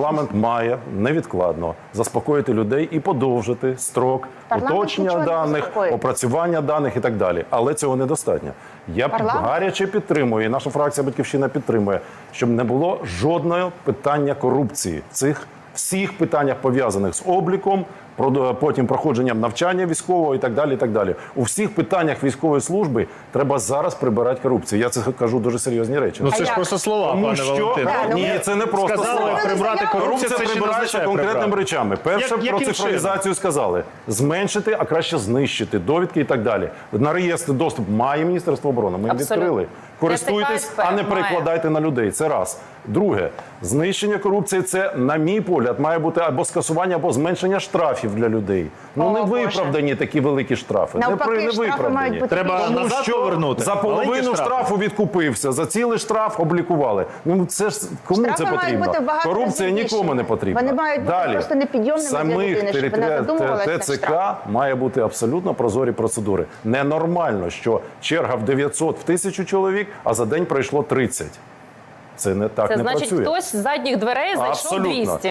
Парламент має невідкладно заспокоїти людей і подовжити строк Парламент уточнення даних, опрацювання даних і так далі. Але цього недостатньо. Я Парламент? гаряче підтримую, і наша фракція Батьківщина підтримує, щоб не було жодного питання корупції в цих всіх питаннях пов'язаних з обліком, про- потім проходженням навчання військового і так далі. І так далі. У всіх питаннях військової служби треба зараз прибирати корупцію. Я це кажу дуже серйозні речі. Ну це А ж як? просто слова, Тому пане що Валентин. Да, ну, ні, це не просто Сказали слова. прибрати корупцію, Корупція це прибирається конкретними прибрати. речами. Перше Як- про цифровізацію сказали зменшити, а краще знищити довідки і так далі. На реєстр доступ має міністерство оборони. Ми Абсолютно. відкрили. Користуйтесь, а не має. перекладайте на людей. Це раз. Друге, знищення корупції це, на мій погляд, має бути або скасування, або зменшення штрафів для людей. Ну О, не Боже. виправдані такі великі штрафи. Навпаки, не, при- не штрафи виправдані. бути Треба. Тому назад що повернути. за половину штрафу відкупився, за цілий штраф облікували. Ну це ж кому Штрафи це потрібно? Корупція нікому не потрібна. Вони мають бути Далі. просто непідйомними для Самих людини, щоб вона територіаль- ТЦК має бути абсолютно прозорі процедури. Ненормально, що черга в 900 в тисячу чоловік, а за день пройшло 30. Це не так Це не значить, працює. хтось з задніх дверей зайшов Абсолютно. 200.